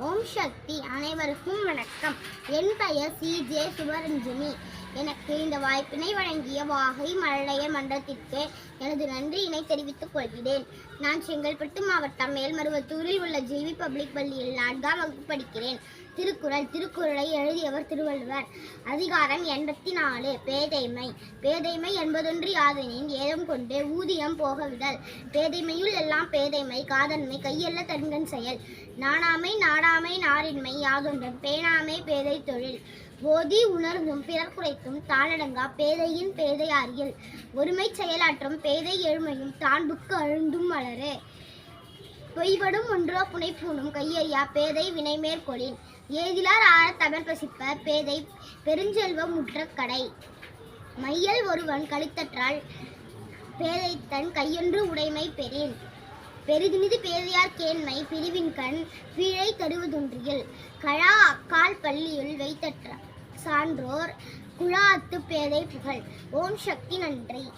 ஓம் சக்தி அனைவருக்கும் வணக்கம். என் பெயர் சி. ஜே. சுபரஞ்சனி. எனக்கு இந்த வாய்ப்பினை வழங்கிய வாகை மழலைய மன்றத்திற்கு எனது நன்றியினை தெரிவித்துக் கொள்கிறேன். நான் செங்கல்பட்டு மாவட்டம் மேல்மருவத்தூரில் உள்ள ஜிவி பப்ளிக் பள்ளியில் நான்காம் வகுப்பு படிக்கிறேன். திருக்குறள் திருக்குறளை எழுதியவர் திருவள்ளுவர். அதிகாரம் எண்பத்தி நாலு பேதைமை. பேதைமை என்பதொன்று யாதெனின் ஏதம் கொண்டு ஊதியம் போகவிடல். பேதைமையுள் எல்லாம் பேதைமை காதன்மை கையல்ல தன்கண் செயல். நாணாமை நாடாமை நாரின்மை யாதொன்றும் பேணாமை பேதை தொழில். போதி உணர்ந்தும் பிறர் குறைத்தும் தாளடங்கா பேதையின் பேதை அறியல். ஒருமை செயலாற்றும் பேதை எழுமையும் தான் புக்கு அழுந்தும் வளரே. பொய்படும் ஒன்றோ புனைப்பூணும் கையறியா பேதை வினை மேற்கொளின் ஏதிலார் ஆற தமிழ் பசிப்ப பேதை பெருஞ்செல்வம் முற்ற கடை. மையல் ஒருவன் கழித்தற்றால் பேதை தன் கையொன்று உடைமை பெறேன். பெரிதுமிது பேதையார் கேண்மை பிரிவின் கண் பிழை தருவதொன்றியல். கழா அக்கால் பள்ளியுள் வைத்தற்ற சான்றோர் குழாத்து பேதை புகழ். ஓம் சக்தி நன்றி.